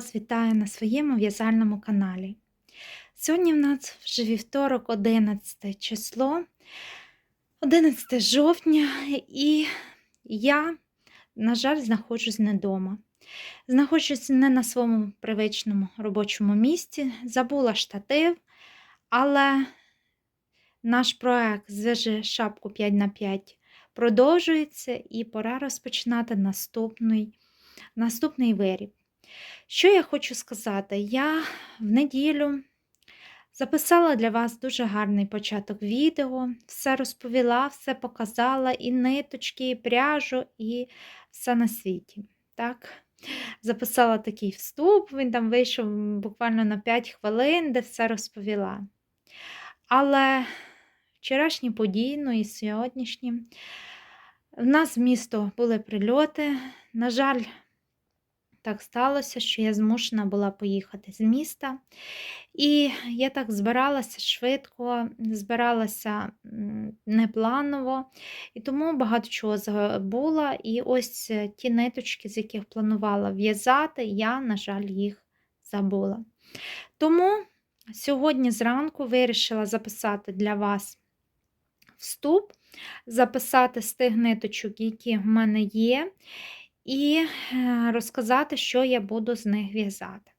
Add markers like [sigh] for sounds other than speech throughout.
Вас вітаю на своєму в'язальному каналі. Сьогодні в нас вже вівторок, 11 число, 11 жовтня, і я, на жаль, знаходжусь не вдома. Знаходжусь не на своєму привичному робочому місці, забула штатив, але наш проект зв'яжи шапку 5х5 продовжується і пора розпочинати наступний, наступний виріб. Що я хочу сказати? Я в неділю записала для вас дуже гарний початок відео, все розповіла, все показала, і ниточки, і пряжу, і все на світі. Так? Записала такий вступ, він там вийшов буквально на 5 хвилин, де все розповіла. Але вчорашні події, ну і сьогоднішні, в нас в місто були прильоти. На жаль, так сталося, що я змушена була поїхати з міста. І я так збиралася швидко, збиралася непланово, і тому багато чого забула. І ось ті ниточки, з яких планувала в'язати, я, на жаль, їх забула. Тому сьогодні зранку вирішила записати для вас вступ, записати з тих ниточок, які в мене є і е, розказати, що я буду з них в'язати.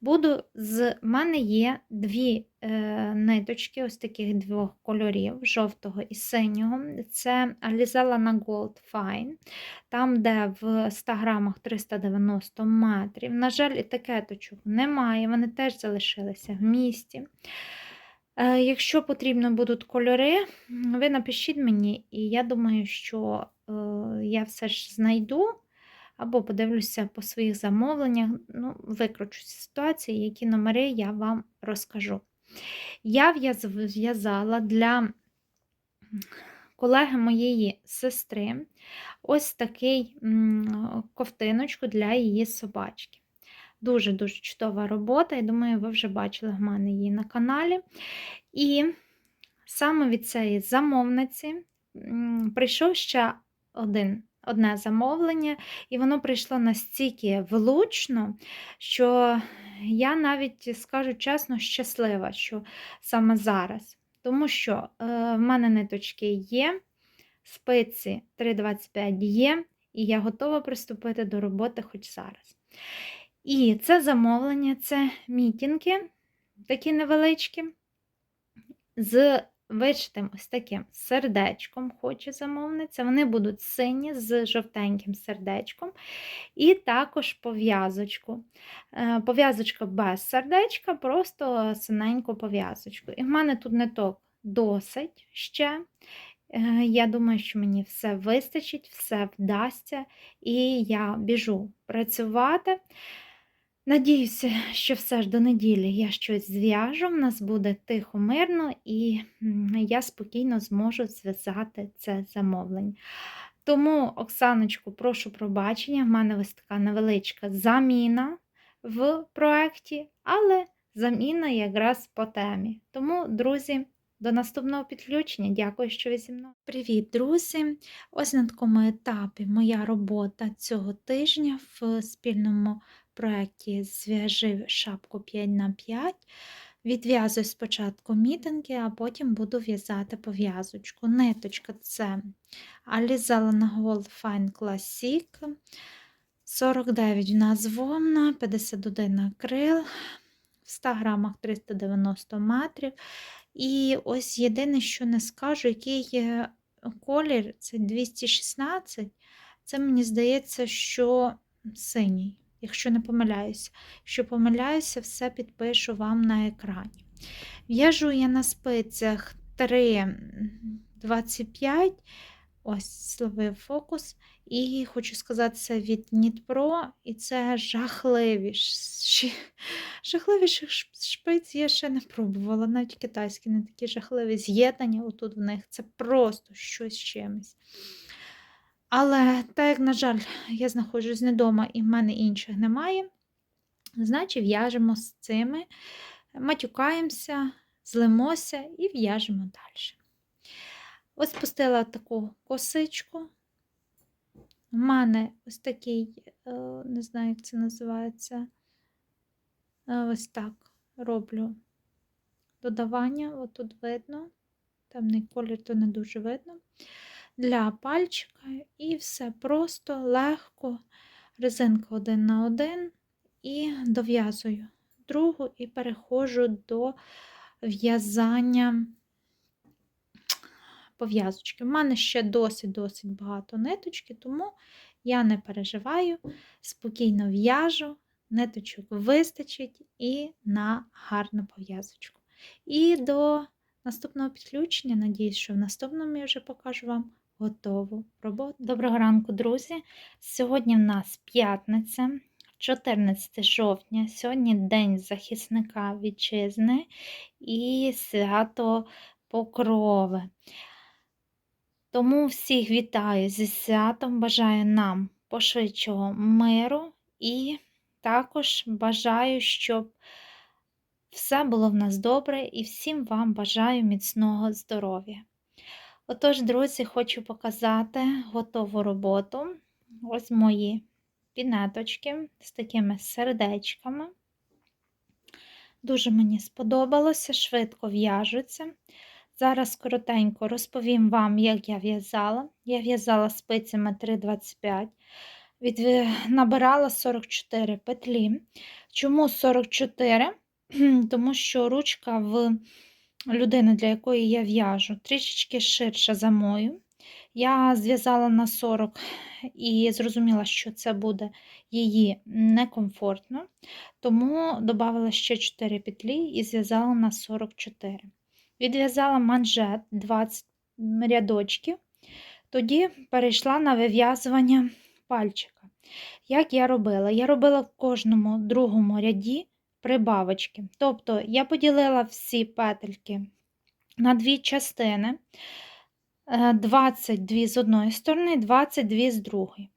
Буду з мене є дві е, ниточки, ось таких двох кольорів, жовтого і синього. Це Alizella на Gold Fine, там, де в 100 грамах 390 метрів. На жаль, етикеточок немає, вони теж залишилися в місті. Е, Якщо потрібно будуть кольори, ви напишіть мені, і я думаю, що е, я все ж знайду або подивлюся по своїх замовленнях, ну, викручу ситуації, які номери я вам розкажу. Я в'язала для колеги моєї сестри ось такий ковтиночку для її собачки. Дуже-дуже чудова робота, я думаю, ви вже бачили в мене її на каналі. І саме від цієї замовниці прийшов ще один одне замовлення, і воно прийшло настільки влучно, що я навіть скажу чесно, щаслива, що саме зараз. Тому що е, в мене ниточки є, спиці 3,25 є, і я готова приступити до роботи хоч зараз. І це замовлення, це мітінги, такі невеличкі, з вишитим ось таким сердечком, хоче замовниця. Вони будуть сині з жовтеньким сердечком. І також пов'язочку. Е, пов'язочка без сердечка, просто синеньку пов'язочку. І в мене тут ниток досить ще. Е, я думаю, що мені все вистачить, все вдасться, і я біжу працювати. Надіюся, що все ж до неділі я щось зв'яжу, в нас буде тихо, мирно, і я спокійно зможу зв'язати це замовлення. Тому, Оксаночку, прошу пробачення, в мене ось така невеличка заміна в проєкті, але заміна якраз по темі. Тому, друзі, до наступного підключення. Дякую, що ви зі мною. Привіт, друзі! Ось на такому етапі моя робота цього тижня в спільному проєкті Зв'яжи шапку 5х5. Відв'язую спочатку мітинги, а потім буду в'язати пов'язочку. Ниточка це Alizala Gold Fine Classic. 49 в нас вовна, 51 акрил, в 100 грамах 390 метрів. І ось єдине, що не скажу, який колір це 216. Це мені здається, що синій якщо не помиляюся. Якщо помиляюся, все підпишу вам на екрані. В'яжу я на спицях 3,25. Ось, словив фокус. І хочу сказати, це від Нітпро, і це жахливі. Жахливіших шпиць я ще не пробувала. Навіть китайські не такі жахливі з'єднання отут в них це просто щось з чимось. Але так як, на жаль, я знаходжусь не вдома і в мене інших немає, значить в'яжемо з цими, матюкаємося, злимося і в'яжемо далі. Ось пустила таку косичку. У мене ось такий, е, не знаю, як це називається, Е, Ось так роблю додавання, отут видно, темний колір, то не дуже видно. Для пальчика і все просто, легко, резинка один на один і дов'язую другу і переходжу до в'язання пов'язочки. У мене ще досить-досить багато ниточки, тому я не переживаю, спокійно в'яжу, ниточок вистачить і на гарну пов'язочку. І до наступного підключення, надіюсь, що в наступному я вже покажу вам готову роботу. Доброго ранку, друзі! Сьогодні в нас п'ятниця, 14 жовтня, сьогодні День захисника вітчизни і свято Покрови. Тому всіх вітаю зі святом, бажаю нам пошвидшого миру і також бажаю, щоб все було в нас добре і всім вам бажаю міцного здоров'я. Отож, друзі, хочу показати готову роботу. Ось мої пінеточки з такими сердечками. Дуже мені сподобалося, швидко в'яжуться. Зараз коротенько розповім вам, як я в'язала. Я в'язала спицями 3,25, від... набирала 44 петлі. Чому 44? [clears throat] Тому що ручка в людини, для якої я в'яжу, трішечки ширша за мою. Я зв'язала на 40 і зрозуміла, що це буде її некомфортно, тому додала ще 4 петлі і зв'язала на 44. Відв'язала манжет 20 рядочків, тоді перейшла на вив'язування пальчика. Як я робила? Я робила в кожному другому ряді прибавочки. Тобто я поділила всі петельки на дві частини. 22 з одної сторони, 22 з другої.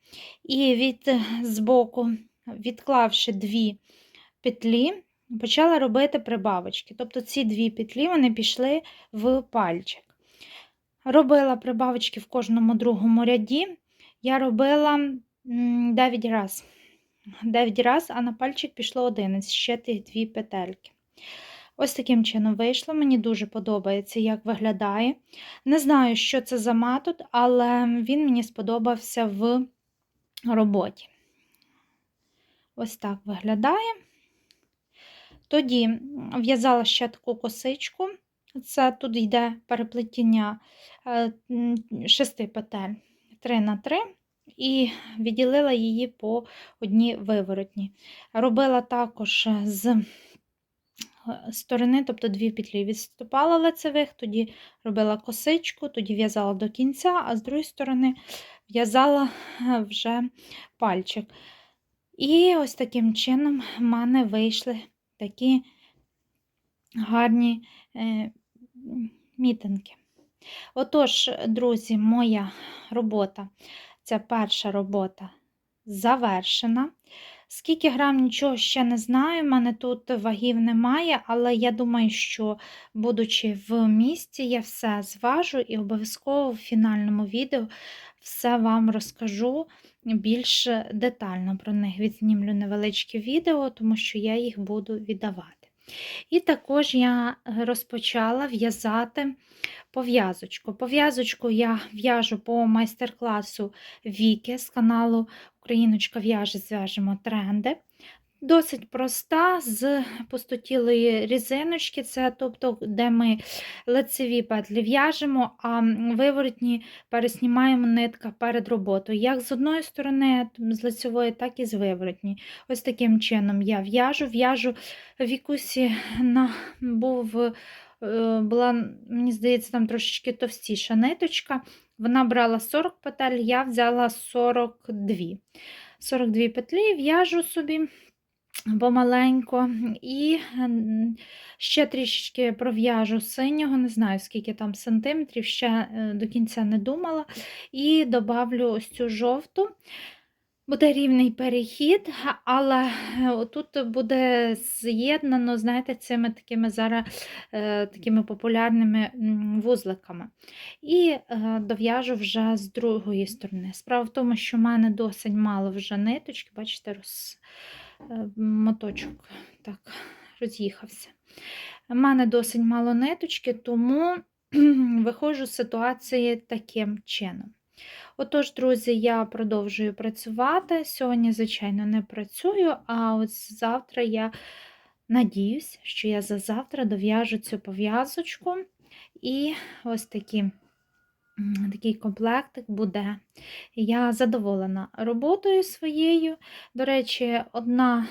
І від збоку, відклавши дві петлі, почала робити прибавочки. Тобто ці дві петлі вони пішли в пальчик. Робила прибавочки в кожному другому ряді. Я робила 9 раз. 9 раз, а на пальчик пішло 11, ще тих дві петельки. Ось таким чином вийшло. Мені дуже подобається, як виглядає. Не знаю, що це за метод, але він мені сподобався в роботі. Ось так виглядає. Тоді в'язала ще таку косичку. Це тут йде переплетіння шести петель 3 на 3 і відділила її по одній виворотні. Робила також з сторони, тобто дві петлі відступала лицевих, тоді робила косичку, тоді в'язала до кінця, а з другої сторони в'язала вже пальчик. І ось таким чином в мене вийшли такі гарні е, мітинки. Отож, друзі, моя робота, ця перша робота завершена. Скільки грам, нічого ще не знаю, в мене тут вагів немає, але я думаю, що, будучи в місті, я все зважу і обов'язково в фінальному відео все вам розкажу більш детально про них. Відзнімлю невеличке відео, тому що я їх буду віддавати. І також я розпочала в'язати пов'язочку. Пов'язочку я в'яжу по майстер-класу Віки з каналу Україночка в'яже, зв'яжемо тренди. Досить проста, з пустотілої різиночки, це тобто, де ми лицеві петлі в'яжемо, а виворотні переснімаємо нитка перед роботою. Як з одної сторони, з лицевої, так і з виворотні. Ось таким чином я в'яжу, в'яжу вікусі на був. Е, була, мені здається, там трошечки товстіша ниточка. Вона брала 40 петель, я взяла 42. 42 петлі, в'яжу собі помаленько. І ще трішечки пров'яжу синього, не знаю, скільки там сантиметрів, ще е, до кінця не думала. І добавлю ось цю жовту. Буде рівний перехід, але е, тут буде з'єднано, знаєте, цими такими зараз е, такими популярними вузликами. І дов'яжу вже з другої сторони. Справа в тому, що в мене досить мало вже ниточки, бачите, роз, моточок так роз'їхався. У мене досить мало ниточки, тому [clears throat] виходжу з ситуації таким чином. Отож, друзі, я продовжую працювати. Сьогодні, звичайно, не працюю, а от завтра я надіюсь, що я за завтра дов'яжу цю пов'язочку. І ось такі, такий комплектик буде. Я задоволена роботою своєю. До речі, одна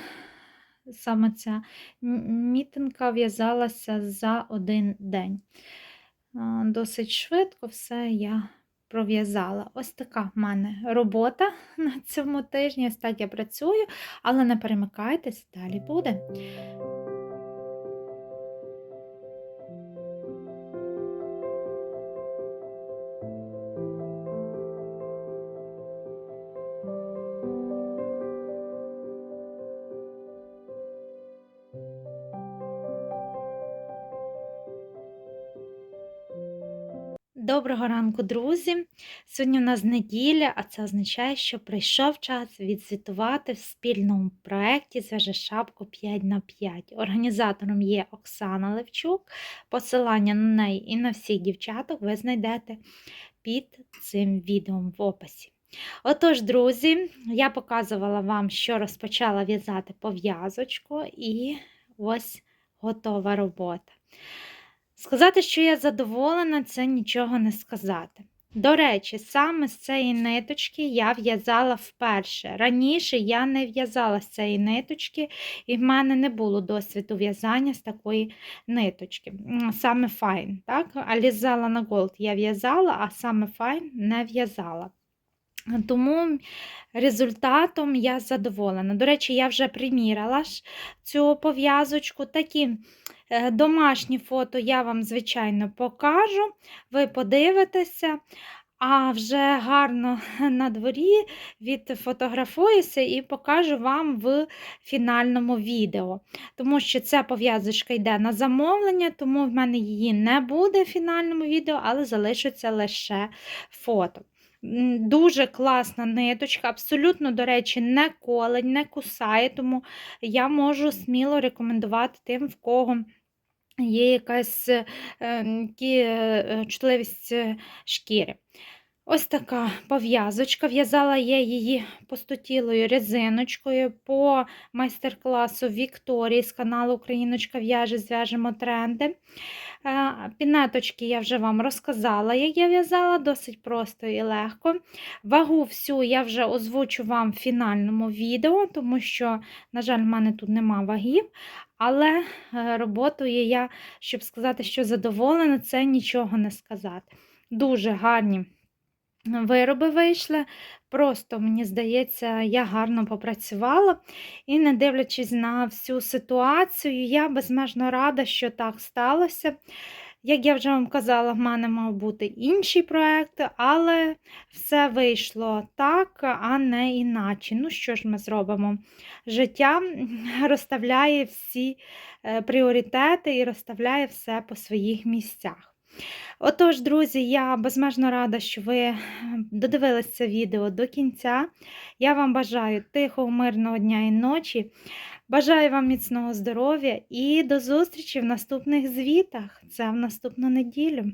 саме ця мітинка в'язалася за один день. Досить швидко все я пров'язала. Ось така в мене робота [laughs] на цьому тижні. Ось я працюю, але не перемикайтесь, далі буде. Доброго ранку, друзі! Сьогодні у нас неділя, а це означає, що прийшов час відзвітувати в спільному проєкті «Зв'яжи шапку 5 на 5 Організатором є Оксана Левчук. Посилання на неї і на всіх дівчаток ви знайдете під цим відео в описі. Отож, друзі, я показувала вам, що розпочала в'язати пов'язочку, і ось готова робота. Сказати, що я задоволена, це нічого не сказати. До речі, саме з цієї ниточки я в'язала вперше. Раніше я не в'язала з цієї ниточки, і в мене не було досвіду в'язання з такої ниточки. Саме файн. так? Алізала на голд я в'язала, а саме файн не в'язала. Тому результатом я задоволена. До речі, я вже приміряла цю пов'язочку. Такі е, домашні фото я вам, звичайно, покажу. Ви подивитеся, а вже гарно [laughs] на дворі відфотографуюся і покажу вам в фінальному відео. Тому що ця пов'язочка йде на замовлення, тому в мене її не буде в фінальному відео, але залишиться лише фото. Дуже класна ниточка, абсолютно, до речі, не колень, не кусає, тому я можу сміло рекомендувати тим, в кого є якась е, е, чутливість е, шкіри. Ось така пов'язочка. В'язала я її пустотілою резиночкою по майстер-класу Вікторії з каналу Україночка в'яже, зв'яжемо тренди. Е, Пінеточки я вже вам розказала, як я в'язала, досить просто і легко. Вагу всю я вже озвучу вам в фінальному відео, тому що, на жаль, в мене тут нема вагів. Але е, роботою я, щоб сказати, що задоволена, це нічого не сказати. Дуже гарні вироби вийшли. Просто, мені здається, я гарно попрацювала. І, не дивлячись на всю ситуацію, я безмежно рада, що так сталося. Як я вже вам казала, в мене мав бути інший проєкт, але все вийшло так, а не іначе. Ну, що ж ми зробимо? Життя розставляє всі е, пріоритети і розставляє все по своїх місцях. Отож, друзі, я безмежно рада, що ви додивились це відео до кінця. Я вам бажаю тихого, мирного дня і ночі. Бажаю вам міцного здоров'я і до зустрічі в наступних звітах. Це в наступну неділю.